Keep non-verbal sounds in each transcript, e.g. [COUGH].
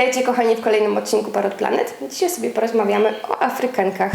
Witajcie kochani w kolejnym odcinku Parod Planet. Dzisiaj sobie porozmawiamy o Afrykankach.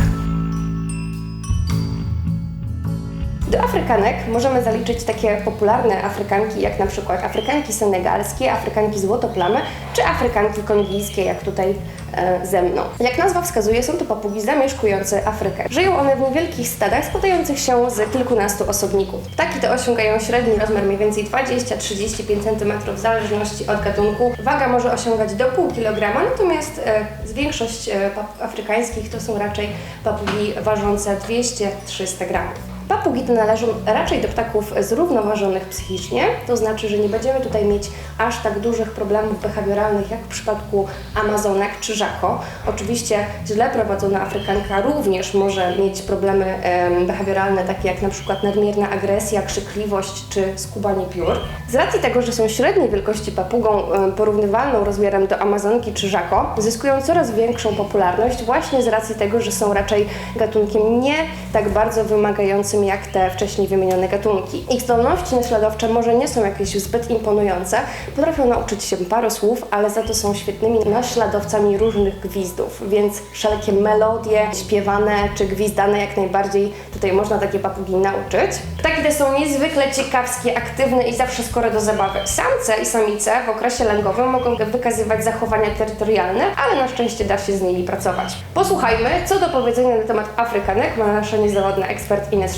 Do Afrykanek możemy zaliczyć takie popularne Afrykanki, jak na przykład Afrykanki senegalskie, Afrykanki złotoplamy, czy Afrykanki kongijskie, jak tutaj e, ze mną. Jak nazwa wskazuje, są to papugi zamieszkujące Afrykę. Żyją one w niewielkich stadach składających się z kilkunastu osobników. Ptaki te osiągają średni rozmiar mniej więcej 20-35 cm w zależności od gatunku. Waga może osiągać do pół kilograma, natomiast e, większość e, afrykańskich to są raczej papugi ważące 200-300 gramów. Papugi te należą raczej do ptaków zrównoważonych psychicznie, to znaczy, że nie będziemy tutaj mieć aż tak dużych problemów behawioralnych jak w przypadku Amazonek czy Żako. Oczywiście źle prowadzona Afrykanka również może mieć problemy em, behawioralne, takie jak na przykład nadmierna agresja, krzykliwość czy skubanie piór. Z racji tego, że są średniej wielkości papugą porównywalną rozmiarem do Amazonki czy Żako, zyskują coraz większą popularność właśnie z racji tego, że są raczej gatunkiem nie tak bardzo wymagającym jak te wcześniej wymienione gatunki. Ich zdolności naśladowcze może nie są jakieś zbyt imponujące, potrafią nauczyć się paru słów, ale za to są świetnymi naśladowcami różnych gwizdów, więc wszelkie melodie śpiewane czy gwizdane jak najbardziej tutaj można takie papugi nauczyć. Ptaki te są niezwykle ciekawskie, aktywne i zawsze skore do zabawy. Samce i samice w okresie lęgowym mogą wykazywać zachowania terytorialne, ale na szczęście da się z nimi pracować. Posłuchajmy, co do powiedzenia na temat Afrykanek ma nasza niezawodna ekspert Ines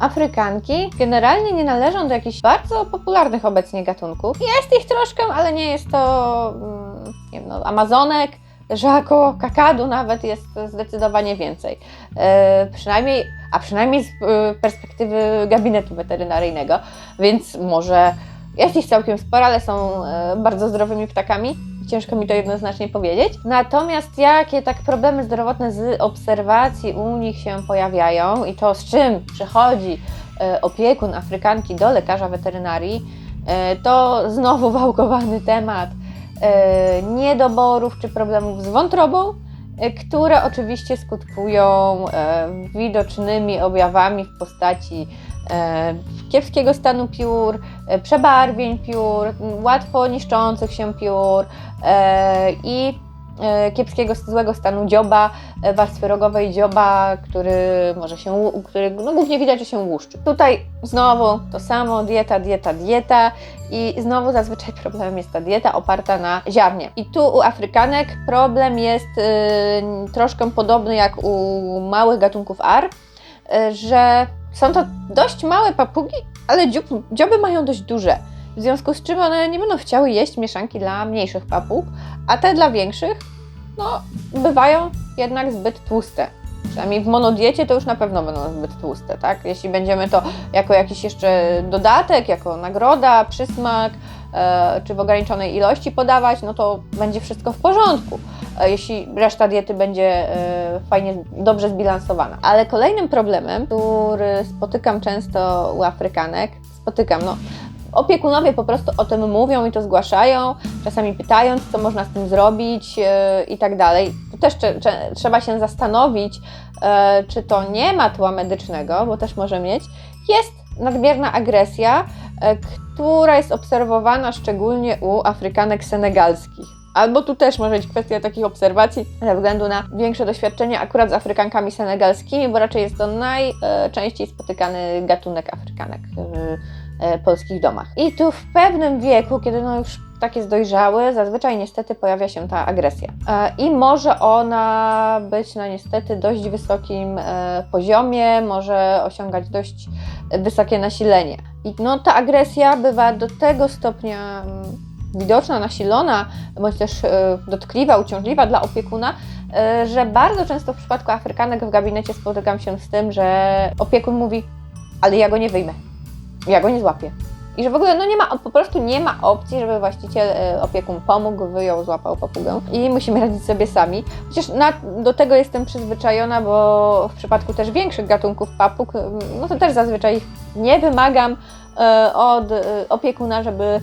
Afrykanki generalnie nie należą do jakichś bardzo popularnych obecnie gatunków. Jest ich troszkę, ale nie jest to mm, nie wiem, no, Amazonek, Żako, kakadu nawet jest zdecydowanie więcej. E, przynajmniej, a przynajmniej z e, perspektywy gabinetu weterynaryjnego, więc może jest ich całkiem sporo, ale są e, bardzo zdrowymi ptakami. Ciężko mi to jednoznacznie powiedzieć. Natomiast jakie tak problemy zdrowotne z obserwacji u nich się pojawiają i to z czym przychodzi e, opiekun Afrykanki do lekarza weterynarii, e, to znowu [LAUGHS] wałkowany temat e, niedoborów czy problemów z wątrobą, które oczywiście skutkują e, widocznymi objawami w postaci e, kiepskiego stanu piór, e, przebarwień piór, łatwo niszczących się piór e, i e, kiepskiego, złego stanu dzioba, e, warstwy rogowej dzioba, który może się, który no, głównie widać, że się łuszczy. Tutaj znowu to samo, dieta, dieta, dieta i znowu zazwyczaj [LAUGHS] problemem jest ta dieta oparta na ziarnie. I tu u Afrykanek problem jest y, troszkę podobny jak u małych gatunków ar, y, że są to dość małe papugi, ale dziób, dzioby mają dość duże. W związku z czym one nie będą chciały jeść mieszanki dla mniejszych papug, a te dla większych, no, bywają jednak zbyt tłuste. Przynajmniej w monodiecie to już na pewno będą zbyt tłuste, tak? Jeśli będziemy to jako jakiś jeszcze dodatek, jako nagroda, przysmak, e, czy w ograniczonej ilości podawać, no to będzie wszystko w porządku. E, jeśli reszta diety będzie e, fajnie, dobrze zbilansowana. Ale kolejnym problemem, który spotykam często u Afrykanek, spotykam, no, opiekunowie po prostu o tym mówią i to zgłaszają, czasami pytając, co można z tym zrobić e, i tak dalej. Tu też trzeba się zastanowić, e, czy to nie ma tła medycznego, bo też może mieć. Jest nadmierna agresja, e, która jest obserwowana szczególnie u Afrykanek senegalskich. Albo tu też może być kwestia takich obserwacji ze względu na większe doświadczenie akurat z Afrykankami senegalskimi, bo raczej jest to najczęściej spotykany gatunek Afrykanek polskich domach. I tu w pewnym wieku, kiedy no już tak jest dojrzały, zazwyczaj niestety pojawia się ta agresja. E, I może ona być na niestety dość wysokim e, poziomie, może osiągać dość wysokie nasilenie. I no ta agresja bywa do tego stopnia mm, widoczna, nasilona, bądź też e, dotkliwa, uciążliwa dla opiekuna, e, że bardzo często w przypadku Afrykanek w gabinecie spotykam się z tym, że opiekun mówi, ale ja go nie wyjmę, ja go nie złapię. I że w ogóle no nie ma, po prostu nie ma opcji, żeby właściciel, e, opiekun pomógł, wyjął, złapał papugę i musimy radzić sobie sami. Chociaż na, do tego jestem przyzwyczajona, bo w przypadku też większych gatunków papug, no to też zazwyczaj nie wymagam e, od e, opiekuna, żeby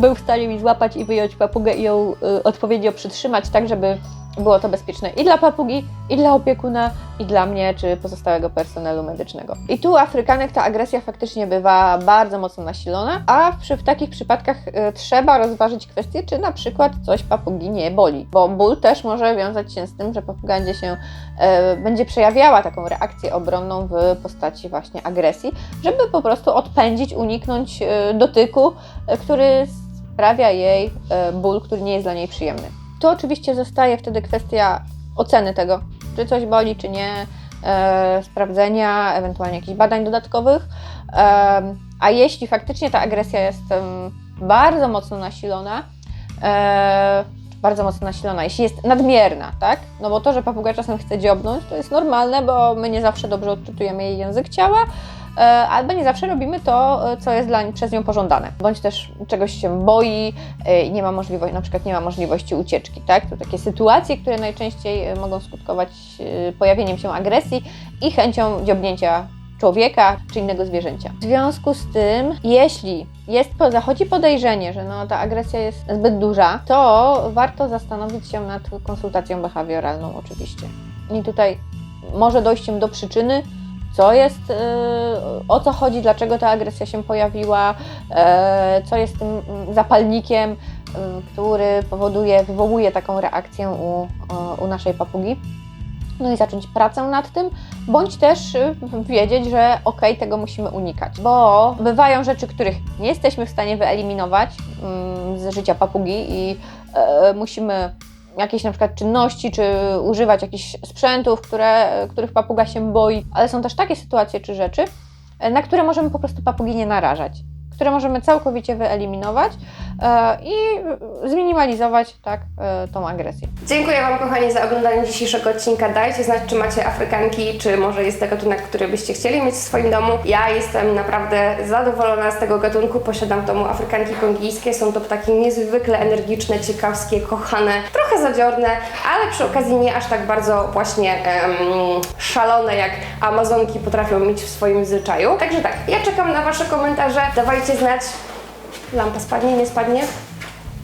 był w stanie mi złapać i wyjąć papugę i ją y, odpowiednio przytrzymać, tak żeby było to bezpieczne i dla papugi, i dla opiekuna, i dla mnie, czy pozostałego personelu medycznego. I tu Afrykanek ta agresja faktycznie bywa bardzo mocno nasilona, a przy, w takich przypadkach e, trzeba rozważyć kwestię, czy na przykład coś papugi nie boli, bo ból też może wiązać się z tym, że papuga będzie się e, będzie przejawiała taką reakcję obronną w postaci właśnie agresji, żeby po prostu odpędzić, uniknąć e, dotyku, e, który sprawia jej e, ból, który nie jest dla niej przyjemny. Tu oczywiście zostaje wtedy kwestia oceny tego, czy coś boli, czy nie, e, sprawdzenia, ewentualnie jakichś badań dodatkowych. Em, a jeśli faktycznie ta agresja jest bardzo mocno nasilona, e, bardzo mocno nasilona, jeśli jest nadmierna, tak? No bo to, że papuga czasem chce dziobnąć, to jest normalne, bo my nie zawsze dobrze odczytujemy jej język ciała, e, albo nie zawsze robimy to, e, co jest dla, przez nią pożądane, bądź też czegoś się boi e, i nie ma możliwości, na przykład nie ma możliwości ucieczki, tak? To takie sytuacje, które najczęściej e, mogą skutkować e, pojawieniem się agresji i chęcią dziobnięcia człowieka czy innego zwierzęcia. W związku z tym, jeśli jest, zachodzi podejrzenie, że no, ta agresja jest zbyt duża, to warto zastanowić się nad konsultacją behawioralną oczywiście. I tutaj może dojściem do przyczyny, co jest, yy, o co chodzi, dlaczego ta agresja się pojawiła, yy, co jest tym zapalnikiem, yy, który powoduje, wywołuje taką reakcję u, u- naszej papugi. No i zacząć pracę nad tym, bądź też y, wiedzieć, że okej, tego musimy unikać, bo bywają rzeczy, których nie jesteśmy w stanie wyeliminować mm, z życia papugi i musimy jakieś na przykład czynności, czy używać jakichś sprzętów, które, których papuga się boi, ale są też takie sytuacje czy rzeczy, e, na które możemy po prostu papugi nie narażać, które możemy całkowicie wyeliminować e, i zminimalizować tak, e, tą agresję. Dziękuję Wam, kochani, za oglądanie dzisiejszego odcinka. Dajcie znać, czy macie Afrykanki, czy może jest to gatunek, który byście chcieli mieć w swoim domu. Ja jestem naprawdę zadowolona z tego gatunku. Posiadam w domu Afrykanki kongijskie. Są to ptaki niezwykle energiczne, ciekawskie, kochane, trochę zadziorne, ale przy okazji nie aż tak bardzo właśnie szalone, jak Amazonki potrafią mieć w swoim zwyczaju. Także tak, ja czekam na Wasze komentarze. Dawajcie znać. Lampa spadnie, nie spadnie?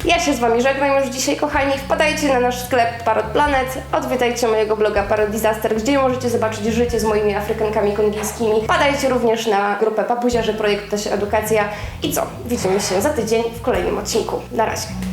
Ja się z Wami żegnam już dzisiaj, kochani. Wpadajcie na nasz sklep Parod Planet, odwiedzajcie mojego bloga Parod Disaster, gdzie możecie zobaczyć życie z moimi Afrykankami kongijskimi. Wpadajcie również na grupę Papuziarzy, projekt Też Edukacja. I co? Widzimy się za tydzień w kolejnym odcinku. Na razie.